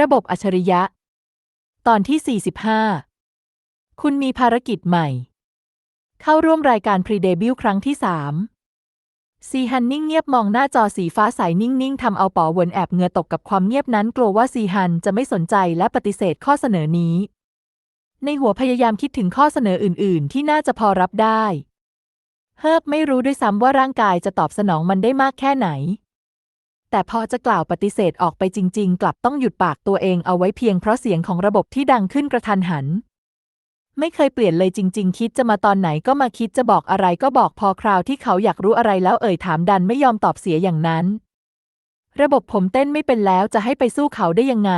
ระบบอัจฉริยะ ตอนที่ 45 คุณมีภารกิจใหม่ เข้าร่วมรายการพรีเดบิวครั้งที่ 3 ซีฮันนิ่งเงียบมองหน้าจอสีฟ้าใสนิ่งๆทำเอาป๋อวนแอบเงือตกกับความเงียบนั้นกลัวว่าซีฮันจะไม่สนใจและปฏิเสธข้อเสนอนี้ ในหัวพยายามคิดถึงข้อเสนออื่น ๆ ที่น่าจะพอรับได้ เฮิบไม่รู้ด้วยซ้ำว่าร่างกายจะตอบสนองมันได้มากแค่ไหน แต่พอจะกล่าวปฏิเสธออกไปจริง ๆ กลับต้องหยุดปากตัวเองเอาไว้เพียงเพราะเสียงของระบบที่ดังขึ้นกระทันหัน ไม่เคยเปลี่ยนเลยจริง ๆ คิดจะมาตอนไหนก็มาคิดจะบอกอะไรก็บอกพอคราวที่เขาอยากรู้อะไรแล้วเอ่ยถามดันไม่ยอมตอบเสียอย่างนั้น ระบบผมเต้นไม่เป็นแล้วจะให้ไปสู้เขาได้ยังไง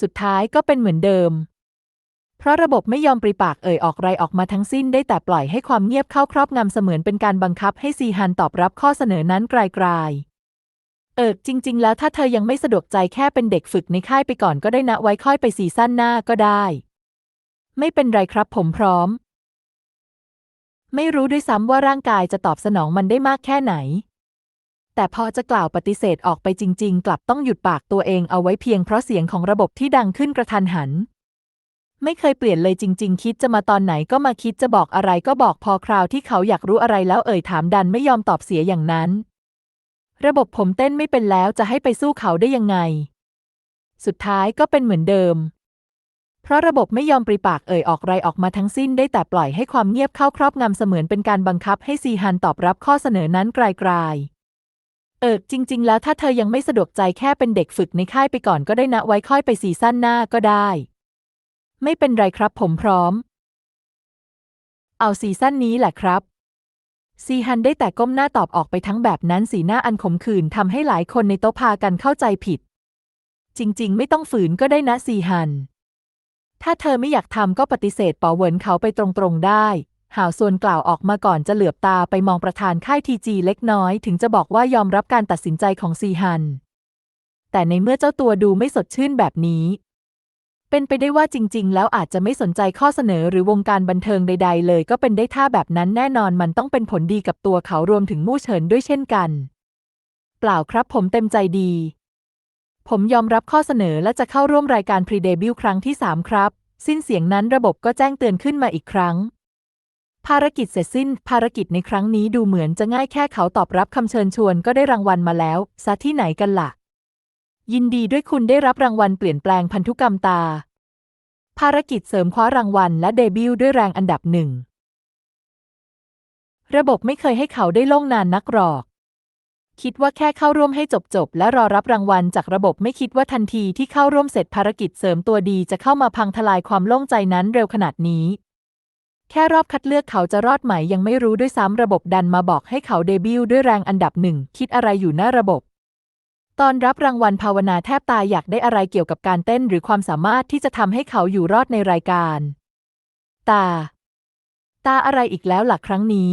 สุดท้ายก็เป็นเหมือนเดิม เพราะระบบไม่ยอมปริปากเอ่ยออกไรออกมาทั้งสิ้นได้แต่ปล่อยให้ความเงียบเข้าครอบงำเสมือนเป็นการบังคับให้ซีฮันตอบรับข้อเสนอนั้นไกลๆ เอิกจริง ๆ แล้วถ้าเธอยังไม่สะดวกใจแค่เป็นเด็กฝึกในค่ายไปก่อนก็ได้นะไว้ค่อยไปซีซั่นหน้าก็ได้ ไม่เป็นไรครับผมพร้อม ไม่รู้ด้วยซ้ำว่าร่างกายจะตอบสนองมันได้มากแค่ไหน แต่พอจะกล่าวปฏิเสธออกไปจริง ๆ กลับต้องหยุดปากตัวเองเอาไว้เพียงเพราะเสียงของระบบที่ดังขึ้นกระทันหัน ไม่เคยเปลี่ยนเลยจริง ๆ คิดจะมาตอนไหนก็มาคิดจะบอกอะไรก็บอกพอคราวที่เขาอยากรู้อะไรแล้วเอ่ยถามดันไม่ยอมตอบเสียอย่างนั้น ระบบผมเต้นไม่เป็นแล้วจะให้ไปสู้เขาได้ยังไง สุดท้ายก็เป็นเหมือนเดิม เพราะระบบไม่ยอมปริปากเอ่ยออกไรออกมาทั้งสิ้นได้แต่ปล่อยให้ความเงียบเข้าครอบงำเสมือนเป็นการบังคับให้ซีฮันตอบรับข้อเสนอนั้นไกลๆเอิกจริง ๆ แล้วถ้าเธอยังไม่สะดวกใจแค่เป็นเด็กฝึกในค่ายไปก่อนก็ได้นะไว้ค่อยไปซีซั่นหน้าก็ได้ ไม่เป็นไรครับผมพร้อม เอาซีซั่นนี้แหละครับ ซีฮันได้แต่ก้มหน้าตอบออกไปทั้งแบบนั้นสีหน้าอันขมขื่นทำให้หลายคนในโต๊ะพากันเข้าใจผิด จริง ๆ ไม่ต้องฝืนก็ได้นะซีฮัน ถ้าเธอไม่อยากทำก็ปฏิเสธปอเหวินเขาไปตรงๆได้หาวส่วนกล่าวออกมาก่อนจะเหลือบตาไปมองประธานค่ายทีจีเล็กน้อย ถึงจะบอกว่ายอมรับการตัดสินใจของซีฮัน แต่ในเมื่อเจ้าตัวดูไม่สดชื่นแบบนี้ เป็นไปได้ว่าจริง ๆ แล้วอาจจะไม่สนใจข้อเสนอหรือวงการบันเทิงใด ๆ เลย ก็เป็นได้ท่าแบบนั้นแน่นอนมันต้องเป็นผลดีกับตัวเขารวมถึงมู่เฉินด้วยเช่นกัน เปล่าครับผมเต็มใจดี ผมยอมรับข้อเสนอและจะเข้าร่วมรายการพรีเดบิวครั้งที่ 3 ครับ สิ้นเสียงนั้นระบบก็แจ้งเตือนขึ้นมาอีกครั้ง ภารกิจเสร็จสิ้น ภารกิจในครั้งนี้ดูเหมือนจะง่ายแค่เขาตอบรับคำเชิญชวนก็ได้รางวัลมาแล้วซะที่ไหนกันล่ะ ยินดีด้วยคุณได้รับรางวัลเปลี่ยนแปลงพันธุกรรมตา ภารกิจเสริมคว้ารางวัลและเดบิวต์ด้วยแรงอันดับหนึ่ง ระบบไม่เคยให้เขาได้ล่งนานนักหรอก คิดว่าแค่เข้าร่วมให้จบๆและรอรับรางวัลจากระบบไม่คิดว่าทันทีที่เข้าร่วมเสร็จภารกิจเสริมตัวดีจะเข้ามาพังทลายความโล่งใจนั้นเร็วขนาดนี้ แค่รอบคัดเลือกเขาจะรอดไหมยังไม่รู้ด้วยซ้ำระบบดันมาบอกให้เขาเดบิวต์ด้วยแรงอันดับหนึ่งคิดอะไรอยู่หน้าระบบ ตอนรับรางวัลภาวนาแทบตายอยากได้อะไรเกี่ยวกับการเต้นหรือความสามารถที่จะทำให้เขาอยู่รอดในรายการ ตา ตาอะไรอีกแล้วหลักครั้งนี้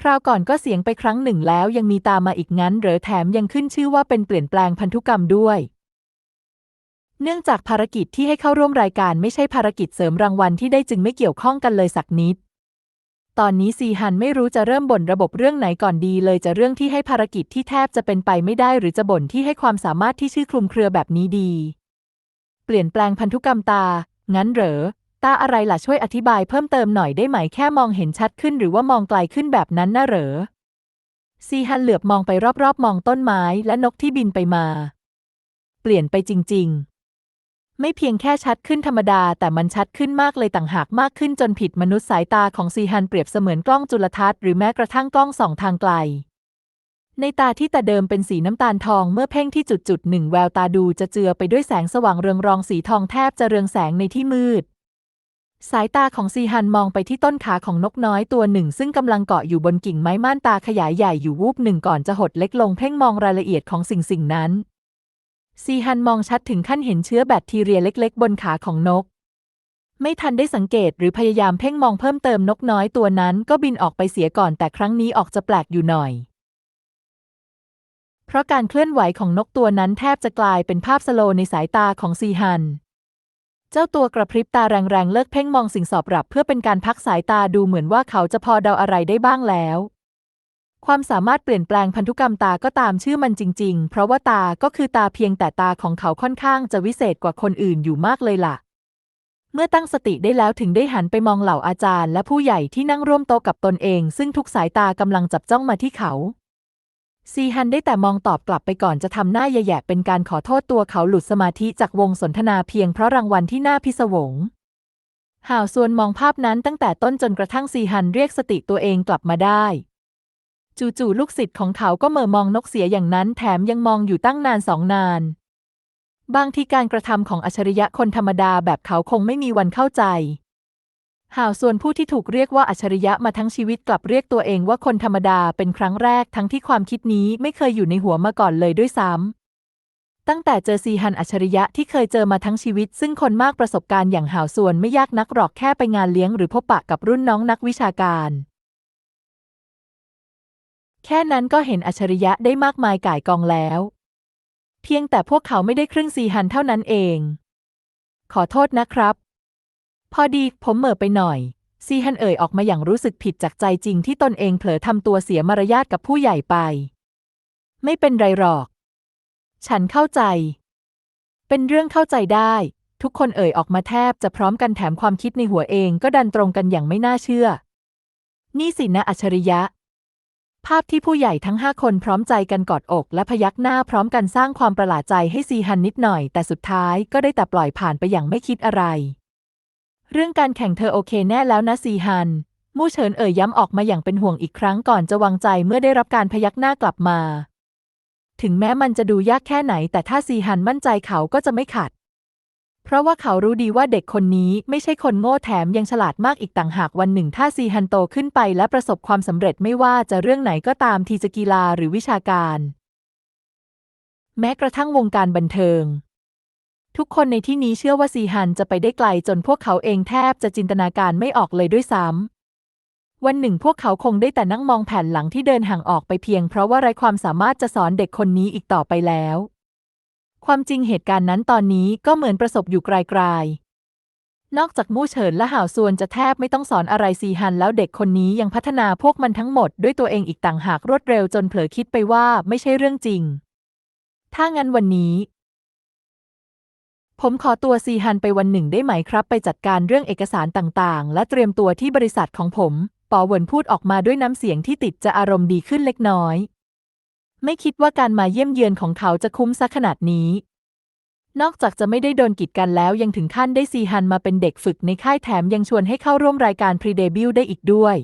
คราวก่อนก็เสียงไปครั้งหนึ่งแล้วยังมีตามาอีกงั้น เหรือแถมยังขึ้นชื่อว่าเป็นเปลี่ยนแปลงพันธุกรรมด้วย เนื่องจากภารกิจที่ให้เข้าร่วมรายการไม่ใช่ภารกิจเสริมรางวัลที่ได้จึงไม่เกี่ยวข้องกันเลยสักนิด ตอนนี้ซีฮันไม่รู้จะเริ่มบ่นระบบเรื่องไหนก่อนดี เลยจะเรื่องที่ให้ภารกิจที่แทบจะเป็นไปไม่ได้หรือจะบ่นที่ให้ความสามารถที่ชื่อคลุมเครือแบบนี้ดี เปลี่ยนแปลงพันธุกรรมตา งั้นเหรอ ตาอะไรล่ะช่วยอธิบายเพิ่มเติมหน่อยได้ไหมแค่มองเห็นชัดขึ้นหรือว่ามองไกลขึ้นแบบนั้นน่ะเหรอ ซีฮันเหลือบมองไปรอบๆ มองต้นไม้และนกที่บินไปมา เปลี่ยนไปจริง ๆ ไม่เพียงแค่ชัดขึ้นธรรมดา แต่มันชัดขึ้นมากเลยต่างหากมากขึ้นจนผิดมนุษย์สายตาของซีฮันเปรียบเสมือนกล้องจุลทรรศน์หรือแม้กระทั่งกล้องส่องทางไกล ในตาที่แต่เดิมเป็นสีน้ำตาลทองเมื่อเพ่งที่จุดจุดหนึ่งแววตาดูจะเจือไปด้วยแสงสว่างเรืองรองสีทองแทบจะเรืองแสงในที่มืด สายตาของซีฮันมองไปที่ต้นขาของนกน้อยตัวหนึ่ง ซึ่งกำลังเกาะอยู่บนกิ่งไม้ม่านตาขยายใหญ่อยู่วูบหนึ่งก่อนจะหดเล็กลงเพ่งมองรายละเอียดของสิ่งสิ่งนั้น ซีฮันมองชัดถึงขั้นเห็นเชื้อแบคทีเรียเล็กๆ บนขาของนก ไม่ทันได้สังเกตหรือพยายามเพ่งมองเพิ่มเติมนกน้อยตัวนั้นก็บินออกไปเสียก่อนแต่ครั้งนี้ออกจะแปลกอยู่หน่อย เพราะการเคลื่อนไหวของนกตัวนั้นแทบจะกลายเป็นภาพสโลว์ในสายตาของซีฮัน เจ้าตัวกระพริบตาแรงๆเลิกเพ่งมองสิ่งสอบรับเพื่อเป็นการพักสายตาดูเหมือนว่าเขาจะพอเดาอะไรได้บ้างแล้ว ความสามารถเปลี่ยนแปลงพันธุกรรมตาก็ตามชื่อมันจริง ๆ เพราะว่าตาก็คือตาเพียงแต่ตาของเขาค่อนข้างจะวิเศษกว่าคนอื่นอยู่มากเลยล่ะ เมื่อตั้งสติได้แล้วถึงได้หันไปมองเหล่าอาจารย์ และผู้ใหญ่ที่นั่งร่วมโต๊ะกับตนเอง ซึ่งทุกสายตากำลังจับจ้องมาที่เขา ซีฮันได้แต่มองตอบกลับไปก่อนจะทำหน้าแย่ๆเป็นการขอโทษตัวเขาหลุดสมาธิจากวงสนทนาเพียงเพราะรางวัลที่น่าพิศวงห่าวส่วนมองภาพนั้นตั้งแต่ต้นจนกระทั่งซีฮันเรียกสติตัวเองกลับมาได้ จู่ๆลูกศิษย์ของเขาก็เหม่อมองนกเสียอย่างนั้นแถมยังมองอยู่ตั้งนานสองนาน บางทีการกระทำของอัจฉริยะคนธรรมดาแบบเขาคงไม่มีวันเข้าใจห่าวส่วนผู้ที่ถูกเรียกว่าอัจฉริยะมาทั้งชีวิตกลับเรียกตัวเองว่าคนธรรมดาเป็นครั้งแรกทั้งที่ความคิดนี้ไม่เคยอยู่ในหัวมาก่อนเลยด้วยซ้ำตั้งแต่เจอซีฮันอัจฉริยะที่เคยเจอมาทั้งชีวิต ซึ่งคนมากประสบการณ์อย่างห่าวส่วนไม่ยากนักหรอกแค่ไปงานเลี้ยงหรือพบปะกับรุ่นน้องนักวิชาการ แค่นั้นก็เห็นอัจฉริยะได้มากมายก่ายกองแล้ว เพียงแต่พวกเขาไม่ได้ครึ่งซีฮันเท่านั้นเอง ขอโทษนะครับ พอดีผมเหม่อไปหน่อย ซีฮันเอ่ยออกมาอย่างรู้สึกผิดจากใจจริงที่ตนเองเผลอทำตัวเสียมารยาทกับผู้ใหญ่ไป ไม่เป็นไรหรอก ฉันเข้าใจ เป็นเรื่องเข้าใจได้ ทุกคนเอ่ยออกมาแทบจะพร้อมกันแถมความคิดในหัวเองก็ดันตรงกันอย่างไม่น่าเชื่อ นี่สินะอัจฉริยะ ภาพที่ผู้ใหญ่ทั้งห้าคนพร้อมใจกันกอดอก และพยักหน้าพร้อมกันสร้างความประหลาดใจให้ซีฮันนิดหน่อย แต่สุดท้ายก็ได้แต่ปล่อยผ่านไปอย่างไม่คิดอะไร เรื่องการแข่งเธอโอเคแน่แล้วนะซีฮัน มู่เฉินเอ่ยย้ำออกมาอย่างเป็นห่วงอีกครั้งก่อนจะวางใจเมื่อได้รับการพยักหน้ากลับมา ถึงแม้มันจะดูยากแค่ไหน แต่ถ้าซีฮันมั่นใจเขาก็จะไม่ขัด เพราะว่าเขารู้ดีว่าเด็กคนนี้ไม่ใช่คนโง่แถมยังฉลาดมากอีกต่างหากวันหนึ่งถ้าซีฮันโตขึ้นไปและประสบความสำเร็จไม่ว่าจะเรื่องไหนก็ตามทีจะกีฬาหรือวิชาการ แม้กระทั่งวงการบันเทิง ทุกคนในที่นี้เชื่อว่าซีฮันจะไปได้ไกลจนพวกเขาเองแทบจะจินตนาการไม่ออกเลยด้วยซ้ำวันหนึ่งพวกเขาคงได้แต่นั่งมองแผ่นหลังที่เดินห่างออกไปเพียงเพราะว่าไร้ความสามารถจะสอนเด็กคนนี้อีกต่อไปแล้ว ความจริงเหตุการณ์นั้นตอนนี้ก็เหมือนประสบอยู่ไกลๆ นอกจากมู่เฉินและห่าวซวนจะแทบไม่ต้องสอนอะไรซีฮันแล้วเด็กคนนี้ยังพัฒนาพวกมันทั้งหมดด้วยตัวเองอีกต่างหากรวดเร็วจนเผลอคิดไปว่าไม่ใช่เรื่องจริง ถ้างั้นวันนี้ ผมขอตัวซีฮันไปวันหนึ่งได้ไหมครับ ไปจัดการเรื่องเอกสารต่างๆ และเตรียมตัวที่บริษัทของผมปอเหวินพูดออกมาด้วยน้ำเสียงที่ติดจะอารมณ์ดีขึ้นเล็กน้อย ไม่คิดว่าการมาเยี่ยมเยือนของเขาจะคุ้มซะขนาดนี้ นอกจากจะไม่ได้โดนกีดกันแล้วยังถึงขั้นได้ซีฮันมาเป็นเด็กฝึกในค่ายแถมยังชวนให้เข้าร่วมรายการพรีเดบิวได้อีกด้วย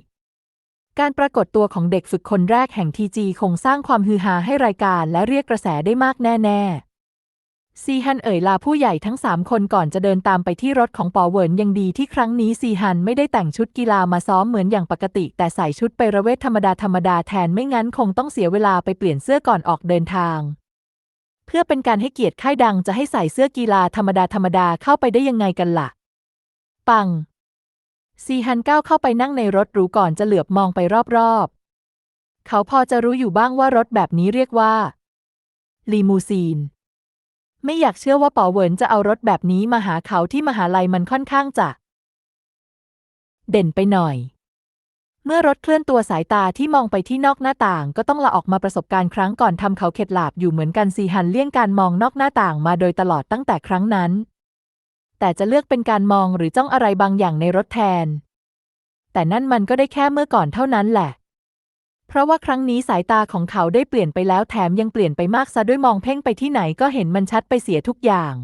การปรากฏตัวของเด็กฝึกคนแรกแห่งทีจีคงสร้างความฮือฮาให้รายการและเรียกกระแสได้มากแน่ ๆ ซีฮันเอ่ยลาผู้ใหญ่ทั้งสามคนก่อนจะเดินตามไปที่รถของปอเวินยังดีที่ครั้งนี้ซีฮันไม่ได้แต่งชุดกีฬามาซ้อมเหมือนอย่างปกติ แต่ใส่ชุดไประเวทธรรมดาธรรมดาแทนไม่งั้นคงต้องเสียเวลาไปเปลี่ยนเสื้อก่อนออกเดินทาง เพื่อเป็นการให้เกียรติค่ายดังจะให้ใส่เสื้อกีฬาธรรมดาธรรมดาเข้าไปได้ยังไงกันล่ะ ปัง ซีฮันก้าวเข้าไปนั่งในรถหรูก่อนจะเหลือบมองไปรอบๆเขาพอจะรู้อยู่บ้างว่ารถแบบนี้เรียกว่าลีมูซีน ไม่อยากเชื่อว่าป๋อเหวินจะเอารถแบบนี้มาหาเขาที่มหาลัยมันค่อนข้างจะ เด่นไปหน่อย เมื่อรถเคลื่อนตัวสายตาที่มองไปที่นอกหน้าต่าง ก็ต้องละออกมาประสบการณ์ครั้งก่อนทำเขาเข็ดหลาบอยู่เหมือนกันซีฮันเลี่ยงการมองนอกหน้าต่างมาโดยตลอดตั้งแต่ครั้งนั้น แต่จะเลือกเป็นการมองหรือจ้องอะไรบางอย่างในรถแทน แต่นั่นมันก็ได้แค่เมื่อก่อนเท่านั้นแหละ เพราะว่าครั้งนี้สายตาของเขาได้เปลี่ยนไปแล้วแถมยังเปลี่ยนไปมากซะด้วยมองเพ่งไปที่ไหนก็เห็นมันชัดไปเสียทุกอย่าง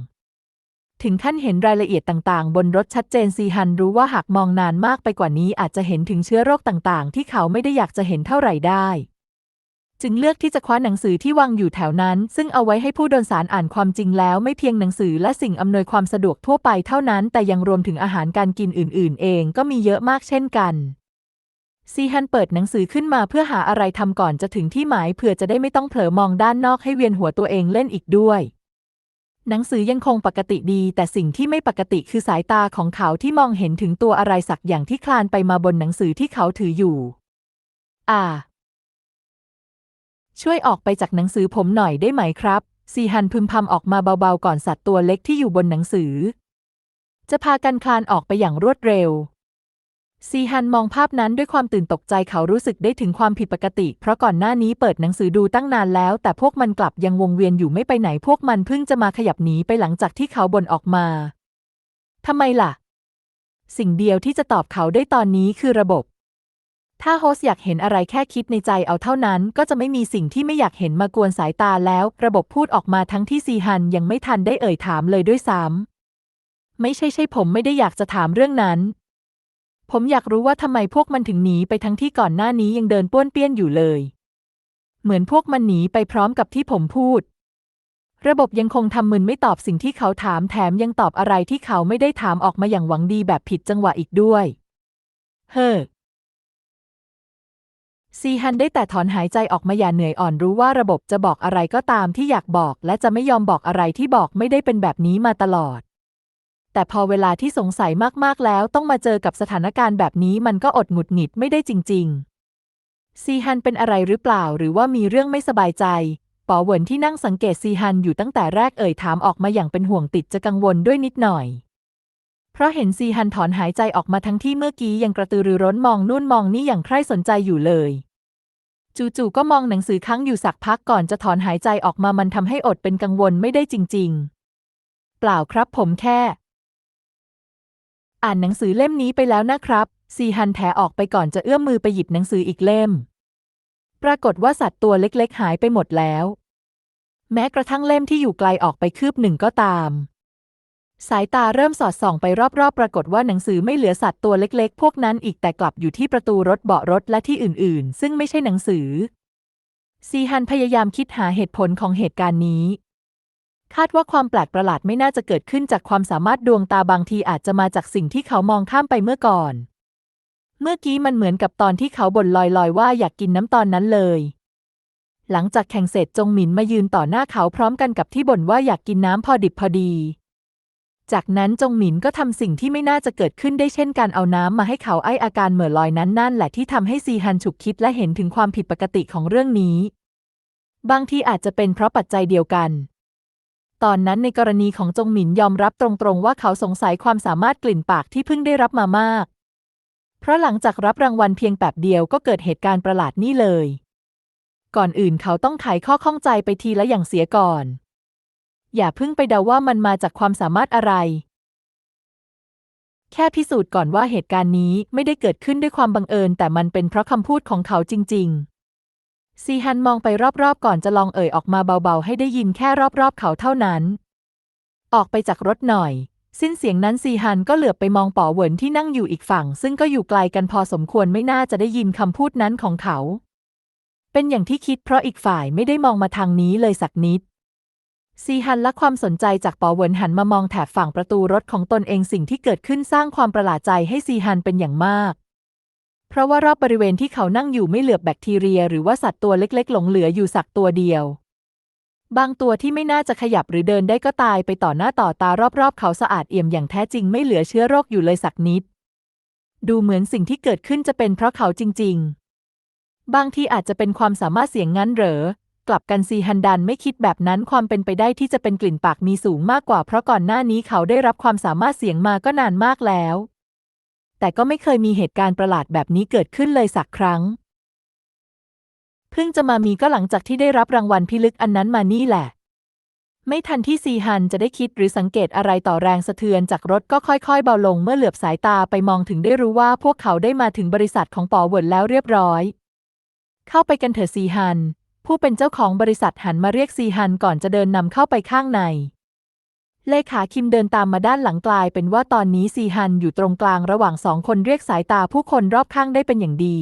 ถึงขั้นเห็นรายละเอียดต่างๆ บนรถชัดเจนซีฮันรู้ว่าหากมองนานมากไปกว่านี้อาจจะเห็นถึงเชื้อโรคต่างๆ ที่เขาไม่ได้อยากจะเห็นเท่าไหร่ได้ จึงเลือกที่จะคว้าหนังสือที่วางอยู่แถวนั้น ซึ่งเอาไว้ให้ผู้โดยสารอ่านความจริงแล้วไม่เพียงหนังสือและสิ่งอำนวยความสะดวกทั่วไปเท่านั้น แต่ยังรวมถึงอาหารการกินอื่น ๆ เองก็มีเยอะมากเช่นกัน ซีฮันเปิดหนังสือขึ้นมาเพื่อหาอะไรทำก่อนจะถึงที่หมายเพื่อจะได้ไม่ต้องเผลอมองด้านนอกให้เวียนหัวตัวเองเล่นอีกด้วย หนังสือยังคงปกติดี แต่สิ่งที่ไม่ปกติคือสายตาของเขาที่มองเห็นถึงตัวอะไรสักอย่างที่คลานไปมาบนหนังสือที่เขาถืออยู่ อ่า ช่วยออกไปจากหนังสือผมหน่อยได้ไหมครับ ซีฮันพึมพำออกมาเบาๆก่อนสัตว์ตัวเล็กที่อยู่บนหนังสือ จะพากันคลานออกไปอย่างรวดเร็ว ซีฮันมองภาพนั้นด้วยความตื่นตกใจเขารู้สึกได้ถึงความผิดปกติ เพราะก่อนหน้านี้เปิดหนังสือดูตั้งนานแล้ว แต่พวกมันกลับยังวงเวียนอยู่ไม่ไปไหนพวกมันเพิ่งจะมาขยับหนีไปหลังจากที่เขาบ่นออกมาทำไมล่ะ สิ่งเดียวที่จะตอบเขาได้ตอนนี้คือระบบ ถ้าโฮสอยากเห็นอะไรแค่คิดในใจเอาเท่านั้น ก็จะไม่มีสิ่งที่ไม่อยากเห็นมากวนสายตาแล้ว ระบบพูดออกมาทั้งที่ซีฮันยังไม่ทันได้เอ่ยถามเลยด้วยซ้ำไม่ใช่ใช่ผมไม่ได้อยากจะถามเรื่องนั้น ผมอยากรู้ว่าทำไมพวกมันถึงหนีไปทั้งที่ก่อนหน้านี้ยังเดินป้วนเปี้ยนอยู่เลย เหมือนพวกมันหนีไปพร้อมกับที่ผมพูด ระบบยังคงทำมึนไม่ตอบสิ่งที่เขาถามแถมยังตอบอะไรที่เขาไม่ได้ถามออกมาอย่างหวังดีแบบผิดจังหวะอีกด้วย เฮ้อซีฮันได้แต่ถอนหายใจออกมาอย่าเหนื่อยอ่อนรู้ว่าระบบจะบอกอะไรก็ตามที่อยากบอก และจะไม่ยอมบอกอะไรที่บอกไม่ได้เป็นแบบนี้มาตลอด แต่พอเวลาที่สงสัยมากๆแล้วต้องมาเจอกับสถานการณ์แบบนี้มันก็อดหงุดหงิดไม่ได้จริง ๆ ซีฮันเป็นอะไรหรือเปล่าหรือว่ามีเรื่องไม่สบายใจป๋อเหวินที่นั่งสังเกตซีฮันอยู่ตั้งแต่แรกเอ่ยถามออกมาอย่างเป็นห่วงติดจะกังวลด้วยนิดหน่อย เพราะเห็นซีฮันถอนหายใจออกมาทั้งที่เมื่อกี้ยังกระตือรือร้นมองนู่นมองนี่อย่างใคร่สนใจอยู่เลยจู่ๆก็มองหนังสือค้างอยู่สักพักก่อนจะถอนหายใจออกมามันทำให้อดเป็นกังวลไม่ได้จริง ๆ เปล่าครับผมแค่ อ่านหนังสือเล่มนี้ไปแล้วนะครับ ซีฮันแถออกไปก่อนจะเอื้อมมือไปหยิบหนังสืออีกเล่ม ปรากฏว่าสัตว์ตัวเล็กๆ หายไปหมดแล้ว แม้กระทั่งเล่มที่อยู่ไกลออกไปคืบหนึ่งก็ตาม สายตาเริ่มสอดส่องไปรอบๆ ปรากฏว่าหนังสือไม่เหลือสัตว์ตัวเล็กๆ พวกนั้นอีกแต่กลับอยู่ที่ประตูรถเบาะรถและที่อื่นๆ ซึ่งไม่ใช่หนังสือ ซีฮันพยายามคิดหาเหตุผลของเหตุการณ์นี้ คาดว่าความแปลกประหลาดไม่น่าจะเกิดขึ้นจากความสามารถดวงตาบางทีอาจจะมาจากสิ่งที่เขามองข้ามไปเมื่อก่อน เมื่อกี้มันเหมือนกับตอนที่เขาบ่นลอยๆ ว่าอยากกินน้ำตอนนั้นเลย หลังจากแข่งเสร็จจงหมินมายืนต่อหน้าเขาพร้อมกันกับที่บ่นว่าอยากกินน้ำพอดิบพอดี จากนั้นจงหมินก็ทำสิ่งที่ไม่น่าจะเกิดขึ้นได้เช่นการเอาน้ำมาให้เขาไออาการเหม่อลอยนั้นนั่นแหละที่ทำให้ซีฮันฉุกคิดและเห็นถึงความผิดปกติของเรื่องนี้ บางทีอาจจะเป็นเพราะปัจจัยเดียวกัน ตอนนั้นในกรณีของจงหมินยอมรับตรงๆว่าเขาสงสัยความสามารถกลิ่นปากที่เพิ่งได้รับมามาก เพราะหลังจากรับรางวัลเพียงแป๊บเดียวก็เกิดเหตุการณ์ประหลาดนี่เลย ก่อนอื่นเขาต้องไขข้อข้องใจไปทีละอย่างเสียก่อน อย่าเพิ่งไปเดาว่ามันมาจากความสามารถอะไร แค่พิสูจน์ก่อนว่าเหตุการณ์นี้ไม่ได้เกิดขึ้นด้วยความบังเอิญ แต่มันเป็นเพราะคำพูดของเขาจริง ๆ ซีฮันมองไปรอบๆ ก่อนจะลองเอ่ยออกมาเบาๆ ให้ได้ยินแค่รอบๆ เขาเท่านั้น ออกไปจากรถหน่อย สิ้นเสียงนั้นซีฮันก็เหลือบไปมองป๋อเหวินที่นั่งอยู่อีกฝั่ง ซึ่งก็อยู่ไกลกันพอสมควรไม่น่าจะได้ยินคำพูดนั้นของเขา เป็นอย่างที่คิดเพราะอีกฝ่ายไม่ได้มองมาทางนี้เลยสักนิด ซีฮันละความสนใจจากป๋อเหวินหันมามองแถบฝั่งประตูรถของตนเองสิ่งที่เกิดขึ้นสร้างความประหลาดใจให้ซีฮันเป็นอย่างมาก เพราะว่ารอบบริเวณที่เขานั่งอยู่ไม่เหลือบแบคทีเรีย หรือว่าสัตว์ตัวเล็กๆ หลงเหลืออยู่สักตัวเดียว บางตัวที่ไม่น่าจะขยับหรือเดินได้ก็ตายไปต่อหน้าต่อตารอบๆ เขาสะอาดเอี่ยมอย่างแท้จริงไม่เหลือเชื้อโรคอยู่เลยสักนิด ดูเหมือนสิ่งที่เกิดขึ้นจะเป็นเพราะเขาจริง ๆ บางทีอาจจะเป็นความสามารถเสียงงั้นเหรอกลับกันซีฮันดันไม่คิดแบบนั้นความเป็นไปได้ที่จะเป็นกลิ่นปากมีสูงมากกว่าเพราะก่อนหน้านี้เขาได้รับความสามารถเสียงมาก็นานมากแล้ว แต่ก็ไม่เคยมีเหตุการณ์ประหลาดแบบนี้เกิดขึ้นเลยสักครั้ง เพิ่งจะมามีก็หลังจากที่ได้รับรางวัลพิลึกอันนั้นมานี่แหละ ไม่ทันที่ซีฮันจะได้คิดหรือสังเกตอะไรต่อแรงสะเทือนจากรถก็ค่อยๆ เบาลงเมื่อเหลือบสายตาไปมองถึงได้รู้ว่าพวกเขาได้มาถึงบริษัทของปอเวินแล้วเรียบร้อย เข้าไปกันเถอะซีฮัน ผู้เป็นเจ้าของบริษัทหันมาเรียกซีฮันก่อนจะเดินนำเข้าไปข้างใน เลขาคิมเดินตามมาด้านหลังกลายเป็นว่าตอนนี้ซีฮันอยู่ตรงกลางระหว่างสองคนเรียกสายตาผู้คนรอบข้างได้เป็นอย่างดี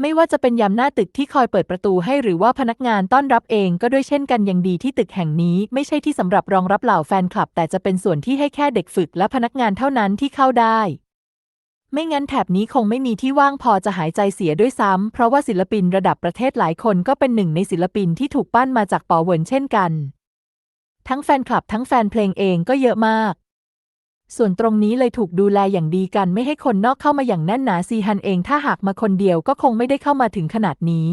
ไม่ว่าจะเป็นยามหน้าตึกที่คอยเปิดประตูให้หรือว่าพนักงานต้อนรับเองก็ด้วยเช่นกันยังดีที่ตึกแห่งนี้ไม่ใช่ที่สำหรับรองรับเหล่าแฟนคลับ แต่จะเป็นส่วนที่ให้แค่เด็กฝึกและพนักงานเท่านั้นที่เข้าได้ ไม่งั้นแถบนี้คงไม่มีที่ว่างพอจะหายใจเสียด้วยซ้ำเพราะว่าศิลปินระดับประเทศหลายคนก็เป็นหนึ่งในศิลปินที่ถูกปั้นมาจากปอเวินเช่นกัน ทั้งแฟนคลับทั้งแฟนเพลงเองก็เยอะมาก ส่วนตรงนี้เลยถูกดูแลอย่างดีกันไม่ให้คนนอกเข้ามาอย่างแน่นหนาซีฮันเองถ้าหากมาคนเดียวก็คงไม่ได้เข้ามาถึงขนาดนี้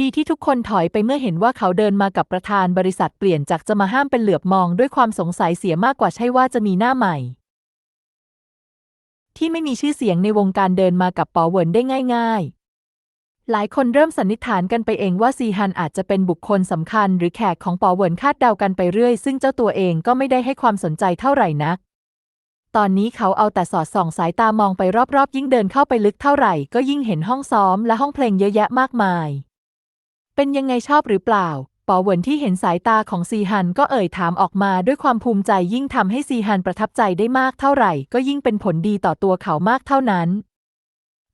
ดีที่ทุกคนถอยไปเมื่อเห็นว่าเขาเดินมากับประธานบริษัทเปลี่ยนจากจะมาห้ามเป็นเหลือบมองด้วยความสงสัยเสียมากกว่าใช่ว่าจะมีหน้าใหม่ ที่ไม่มีชื่อเสียงในวงการเดินมากับปอเวินได้ง่าย ๆ หลายคนเริ่มสันนิษฐานกันไปเองว่าซีฮันอาจจะเป็นบุคคลสำคัญ หรือแขกของปอเหวินคาดเดากันไปเรื่อย ซึ่งเจ้าตัวเองก็ไม่ได้ให้ความสนใจเท่าไหร่นัก ตอนนี้เขาเอาแต่สอดส่องสายตามองไปรอบๆ ยิ่งเดินเข้าไปลึกเท่าไหร่ ก็ยิ่งเห็นห้องซ้อมและห้องเพลงเยอะแยะมากมาย เป็นยังไงชอบหรือเปล่าปอเหวินที่เห็นสายตาของซีฮันก็เอ่ยถามออกมาด้วยความภูมิใจยิ่งทำให้ซีฮันประทับใจได้มากเท่าไหร่ ก็ยิ่งเป็นผลดีต่อตัวเขามากเท่านั้น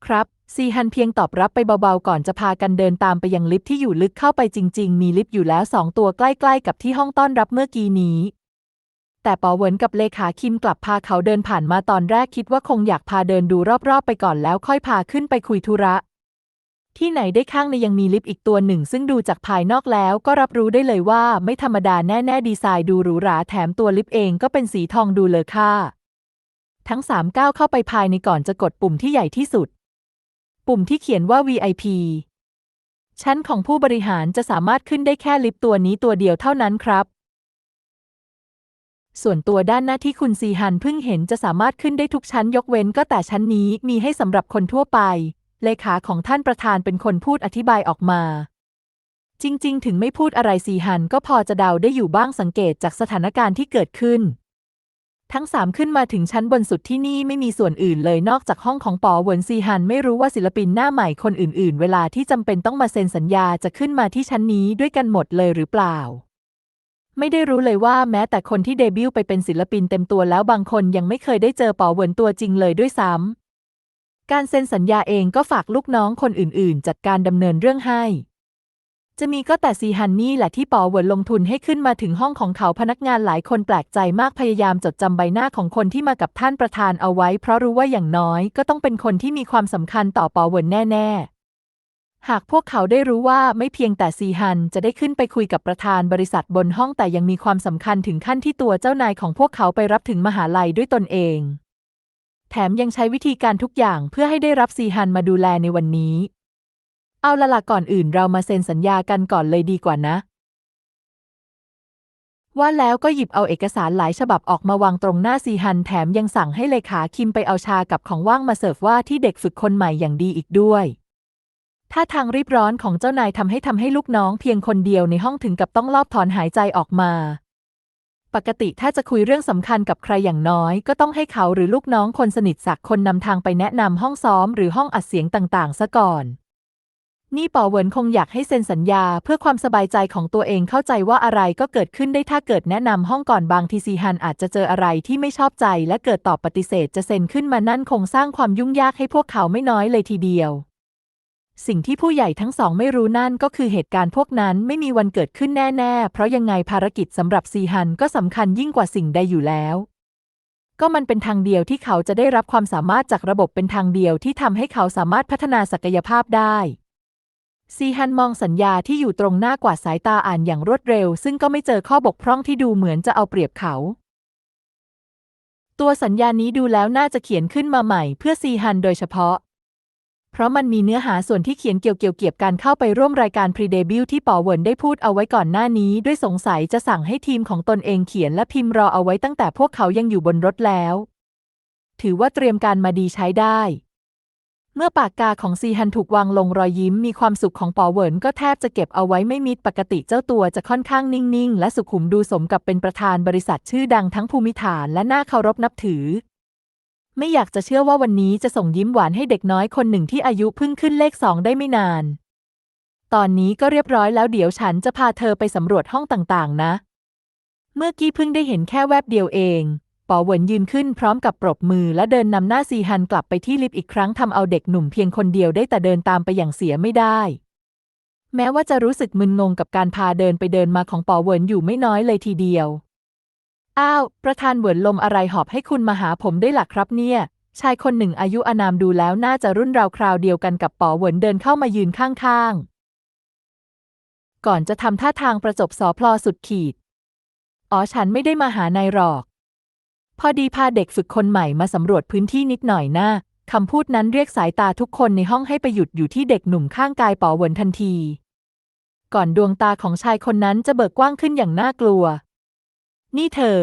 ครับ ซีฮันเพียงตอบรับไปเบาๆ ก่อนจะพากันเดินตามไปยังลิฟต์ที่อยู่ลึกเข้าไปจริง ๆ มีลิฟต์อยู่แล้วสองตัวใกล้ๆ กับที่ห้องต้อนรับเมื่อกี้นี้ แต่ปอเวินกับเลขาคิมกลับพาเขาเดินผ่านมาตอนแรกคิดว่าคงอยากพาเดินดูรอบๆ ไปก่อนแล้วค่อยพาขึ้นไปคุยธุระ ที่ไหนได้ข้างในยังมีลิฟต์อีกตัวหนึ่ง ซึ่งดูจากภายนอกแล้วก็รับรู้ได้เลยว่าไม่ธรรมดาแน่ๆดีไซน์ดูหรูหราแถมตัวลิฟต์เองก็เป็นสีทองดูเลอค่า ทั้งสามก้าวเข้าไปภายในก่อนจะกดปุ่มที่ใหญ่ที่สุด ปุ่มที่เขียนว่า VIP ชั้นของผู้บริหารจะสามารถขึ้นได้แค่ลิฟต์ตัวนี้ตัวเดียวเท่านั้นครับ ส่วนตัวด้านหน้าที่คุณซีฮันเพิ่งเห็นจะสามารถขึ้นได้ทุกชั้นยกเว้นก็แต่ชั้นนี้มีให้สำหรับคนทั่วไป เลขาของท่านประธานเป็นคนพูดอธิบายออกมา จริง ๆ ถึงไม่พูดอะไรซีฮันก็พอจะเดาได้อยู่บ้างสังเกตจากสถานการณ์ที่เกิดขึ้น ทั้งสามขึ้นมาถึงชั้นบนสุดที่นี่ไม่มีส่วนอื่นเลยนอกจากห้องของปอเหวินซีฮันไม่รู้ว่าศิลปินหน้าใหม่คนอื่น ๆ เวลาที่จำเป็นต้องมาเซ็นสัญญาจะขึ้นมาที่ชั้นนี้ด้วยกันหมดเลยหรือเปล่า ไม่ได้รู้เลยว่าแม้แต่คนที่เดบิวต์ไปเป็นศิลปินเต็มตัวแล้วบางคนยังไม่เคยได้เจอปอเหวินตัวจริงเลยด้วยซ้ำการเซ็นสัญญาเองก็ฝากลูกน้องคนอื่น ๆ จัดการดำเนินเรื่องให้ จะมีก็แต่ซีฮันนี่แหละที่ปอเหวินลงทุนให้ขึ้นมาถึงห้องของเขาพนักงานหลายคนแปลกใจมากพยายามจดจำใบหน้าของคนที่มากับท่านประธานเอาไว้ เพราะรู้ว่าอย่างน้อยก็ต้องเป็นคนที่มีความสำคัญต่อปอเหวินแน่ ๆ หากพวกเขาได้รู้ว่าไม่เพียงแต่ซีฮันจะได้ขึ้นไปคุยกับประธานบริษัทบนห้องแต่ยังมีความสำคัญถึงขั้นที่ตัวเจ้านายของพวกเขาไปรับถึงมหาลัยด้วยตนเอง แถมยังใช้วิธีการทุกอย่างเพื่อให้ได้รับซีฮันมาดูแลในวันนี้ เอาละละก่อนอื่นเรามาเซ็นสัญญากันก่อนเลยดีกว่านะ ว่าแล้วก็หยิบเอาเอกสารหลายฉบับออกมาวางตรงหน้าซีฮันแถมยังสั่งให้เลขาคิมไปเอาชากับของว่างมาเสิร์ฟว่าที่เด็กฝึกคนใหม่อย่างดีอีกด้วยท่าทางรีบร้อนของเจ้านายทำให้ทำให้ลูกน้องเพียงคนเดียวในห้องถึงกับต้องลอบถอนหายใจออกมา ปกติถ้าจะคุยเรื่องสำคัญกับใครอย่างน้อย ก็ต้องให้เขาหรือลูกน้องคนสนิทสักคนนำทางไปแนะนำห้องซ้อมหรือห้องอัดเสียงต่างๆ ซะก่อน นี่ปอเหวินคงอยากให้เซ็นสัญญา เพื่อความสบายใจของตัวเองเข้าใจว่าอะไรก็เกิดขึ้นได้ถ้าเกิดแนะนำห้องก่อนบางทีซีฮันอาจจะเจออะไรที่ไม่ชอบใจ และเกิดตอบปฏิเสธจะเซ็นขึ้นมานั่นคงสร้างความยุ่งยากให้พวกเขาไม่น้อยเลยทีเดียว สิ่งที่ผู้ใหญ่ทั้งสองไม่รู้นั่นก็คือเหตุการณ์พวกนั้นไม่มีวันเกิดขึ้นแน่ ๆ เพราะยังไงภารกิจสำหรับซีฮันก็สำคัญยิ่งกว่าสิ่งใดอยู่แล้วก็มันเป็นทางเดียวที่เขาจะได้รับความสามารถจากระบบเป็นทางเดียวที่ทำให้เขาสามารถพัฒนาศักยภาพได้ ซีฮันมองสัญญาที่อยู่ตรงหน้ากว่าสายตาอ่านอย่างรวดเร็ว ซึ่งก็ไม่เจอข้อบกพร่องที่ดูเหมือนจะเอาเปรียบเขา ตัวสัญญานี้ดูแล้วน่าจะเขียนขึ้นมาใหม่เพื่อซีฮันโดยเฉพาะ เพราะมันมีเนื้อหาส่วนที่เขียนเกี่ยวเกี่ยวเกี่ยบการเข้าไปร่วมรายการพรีเดบิวที่ปอเหวินได้พูดเอาไว้ก่อนหน้านี้ ด้วยสงสัยจะสั่งให้ทีมของตนเองเขียนและพิมพ์รอเอาไว้ตั้งแต่พวกเขายังอยู่บนรถแล้ว ถือว่าเตรียมการมาดีใช้ได้ มื่อปากกาของซีฮันถูกวางลงรอยยิ้มมีความสุขของปอเหวินก็แทบจะเก็บเอาไว้ไม่มิดปกติเจ้าตัวจะค่อนข้างนิ่ง ๆ และสุขุมดูสมกับเป็นประธานบริษัทชื่อดังทั้งภูมิฐานและน่าเคารพนับถือ ไม่อยากจะเชื่อว่าวันนี้จะส่งยิ้มหวานให้เด็กน้อยคนหนึ่งที่อายุเพิ่งขึ้นเลขสองได้ไม่นาน ตอนนี้ก็เรียบร้อยแล้วเดี๋ยวฉันจะพาเธอไปสำรวจห้องต่างๆ นะ เมื่อกี้เพิ่งได้เห็นแค่แวบเดียวเอง ปอเหวินยืนขึ้นพร้อมกับปรบมือและเดินนำหน้าซีฮันกลับไปที่ลิฟต์อีกครั้งทำเอาเด็กหนุ่มเพียงคนเดียวได้แต่เดินตามไปอย่างเสียไม่ได้ แม้ว่าจะรู้สึกมึนงงกับการพาเดินไปเดินมาของปอเหวินอยู่ไม่น้อยเลยทีเดียว อ้าว ประธานเหวินลมอะไรหอบให้คุณมาหาผมได้หลักครับเนี่ย ชายคนหนึ่งอายุอานามดูแล้วน่าจะรุ่นราวคราวเดียวกันกับปอเหวินเดินเข้ามายืนข้างๆ ก่อนจะทำท่าทางประจบสอพลอสุดขีด อ๋อฉันไม่ได้มาหานายหรอก พอดีพาเด็กฝึกคนใหม่มาสำรวจพื้นที่นิดหน่อยนะคำพูดนั้นเรียกสายตาทุกคนในห้องให้ไปหยุดอยู่ที่เด็กหนุ่มข้างกายปอเหวินทันที ก่อนดวงตาของชายคนนั้นจะเบิกกว้างขึ้นอย่างน่ากลัว นี่เธอ